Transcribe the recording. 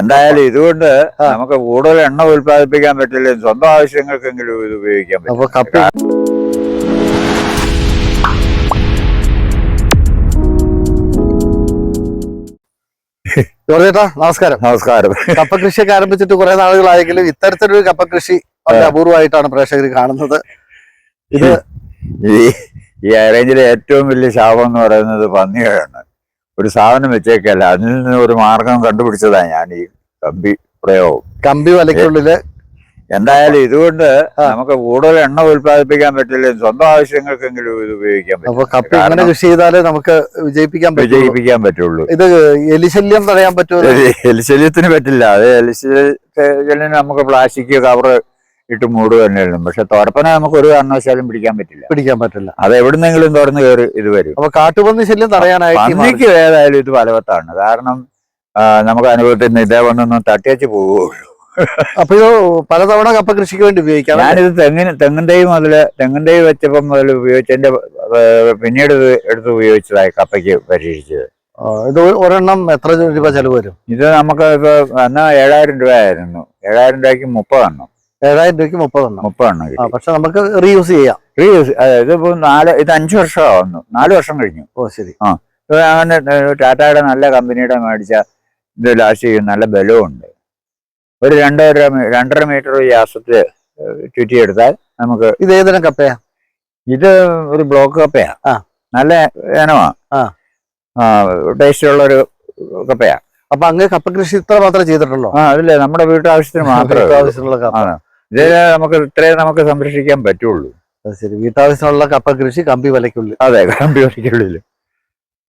എന്തായാലും ഇതുകൊണ്ട് നമുക്ക് കൂടുതൽ എണ്ണ ഉൽപ്പാദിപ്പിക്കാൻ പറ്റില്ല. സ്വന്തം ആവശ്യങ്ങൾക്കെങ്കിലും ഇത് ഉപയോഗിക്കാൻ പറ്റും. നമസ്കാരം. നമസ്കാരം. കപ്പ കൃഷിയൊക്കെ ആരംഭിച്ചിട്ട് കുറെ നാളുകളായെങ്കിലും ഇത്തരത്തിലൊരു കപ്പ കൃഷി വളരെ അപൂർവമായിട്ടാണ് പ്രേക്ഷകർ കാണുന്നത്. ഇത് ഈ ഈ അറേഞ്ചിലെ ഏറ്റവും വലിയ ശാപം എന്ന് പറയുന്നത് പന്നികളാണ് ഒരു സാധനം വെച്ചേക്കല്ല. അതിൽ നിന്ന് ഒരു മാർഗം കണ്ടുപിടിച്ചതാണ് ഞാൻ ഈ കമ്പി പ്രയോഗം. കമ്പി വലയ്ക്കുള്ളിൽ എന്തായാലും ഇതുകൊണ്ട് നമുക്ക് കൂടുതൽ എണ്ണ ഉൽപ്പാദിപ്പിക്കാൻ പറ്റില്ല. സ്വന്തം ആവശ്യങ്ങൾക്കെങ്കിലും ഇത് ഉപയോഗിക്കാൻ പറ്റും കപ്പി ഇങ്ങനെ കൃഷി ചെയ്താലേ നമുക്ക് വിജയിപ്പിക്കാൻ പറ്റും വിജയിപ്പിക്കാൻ പറ്റുള്ളൂ. ഇത് എലിശല്യം തടയാൻ പറ്റുമോ? എലിശല്യത്തിന് പറ്റില്ല. അത് എലിശല്യത്തിന് നമുക്ക് പ്ലാസ്റ്റിക് കവർ ഇട്ട് മൂടുക തന്നെയായിരുന്നു. പക്ഷെ തുറപ്പനെ നമുക്ക് ഒരു കാരണവശാലും പിടിക്കാൻ പറ്റില്ല. പിടിക്കാൻ പറ്റില്ല. അത് എവിടുന്നെങ്കിലും തുറന്ന് കയറി ഇത് വരും. അപ്പൊ കാട്ടുപന്നി ശല്യം മാർഗം- പന്നിക്ക് ഏതായാലും ഇത് ഫലവത്താണ് കാരണം നമുക്ക് നമുക്ക് അനുഭവത്തിന് ഇതേ വന്നൊന്നും തട്ടിയച്ച് പോവുകയുള്ളൂ. അപ്പൊ ഇത് പലതവണ കപ്പ കൃഷിക്ക് വേണ്ടി ഉപയോഗിക്കാം? ഞാനിത് തെങ്ങിന് തെങ്ങിൻ മുതൽ മുതൽ തെങ്ങിൻ തൈ വെച്ചപ്പം മുതൽ ഉപയോഗിച്ചതിന്റെ പിന്നീട് ഇത് എടുത്ത് ഉപയോഗിച്ചതായി കപ്പയ്ക്ക് പരീക്ഷിച്ചത്. ഇത് ഒരെണ്ണം എത്ര രൂപ ചെലവ് വരും? ഇത് നമുക്ക് ഇപ്പൊ അന്ന് ഏഴായിരം രൂപ ആയിരുന്നു ഏഴായിരം രൂപയ്ക്ക് മുപ്പതെണ്ണം. ഏഴായിരം രൂപയ്ക്ക് മുപ്പതെണ്ണം മുപ്പതെണ്ണം ആ കിട്ടി. പക്ഷെ നമുക്ക് റീയൂസ് ചെയ്യാം. റീയൂസ് ഇതിപ്പോ നാല് ഇത് അഞ്ചു വർഷമാവുന്നു. നാല് വർഷം കഴിഞ്ഞു. ഓ ശരി. ഇത് അങ്ങനെ ഏ, ടാറ്റയുടെ നല്ല കമ്പനിയുടെ മേടിച്ച ഇത് ലാസ്റ്റ് ചെയ്യും. നല്ല ബലവുമുണ്ട് ഒരു രണ്ടര മീ- രണ്ടര മീറ്റർ വ്യാസത്തിൽ ചുറ്റിയെടുത്താൽ നമുക്ക് ഇത് ഏതിനും കപ്പയാ? ഇത് ഒരു ബ്ലോക്ക് കപ്പയാ. ആ. നല്ല ഇനമാ. ആ. ടേസ്റ്റ് ഉള്ള ഒരു കപ്പയാ. അപ്പൊ അങ്ങ് കപ്പ കൃഷി ഇത്ര മാത്രമേ ചെയ്തിട്ടുള്ളൂ? ആ അതില്ലേ നമ്മുടെ വീട്ടാവശ്യത്തിന് മാത്രമേ ഉള്ളൂ. വീട്ടാവശ്യത്തിനുള്ള കപ്പ. ആണ്. ഇത് നമുക്ക് ഇത്രയും നമുക്ക് സംരക്ഷിക്കാൻ പറ്റുള്ളൂ. ശരി. വീട്ടാവശ്യത്തിനുള്ള കപ്പ കൃഷി കമ്പി വലയ്ക്കുള്ളിൽ. അതെ കമ്പ്യൂട്ടറിക്കുള്ളിൽ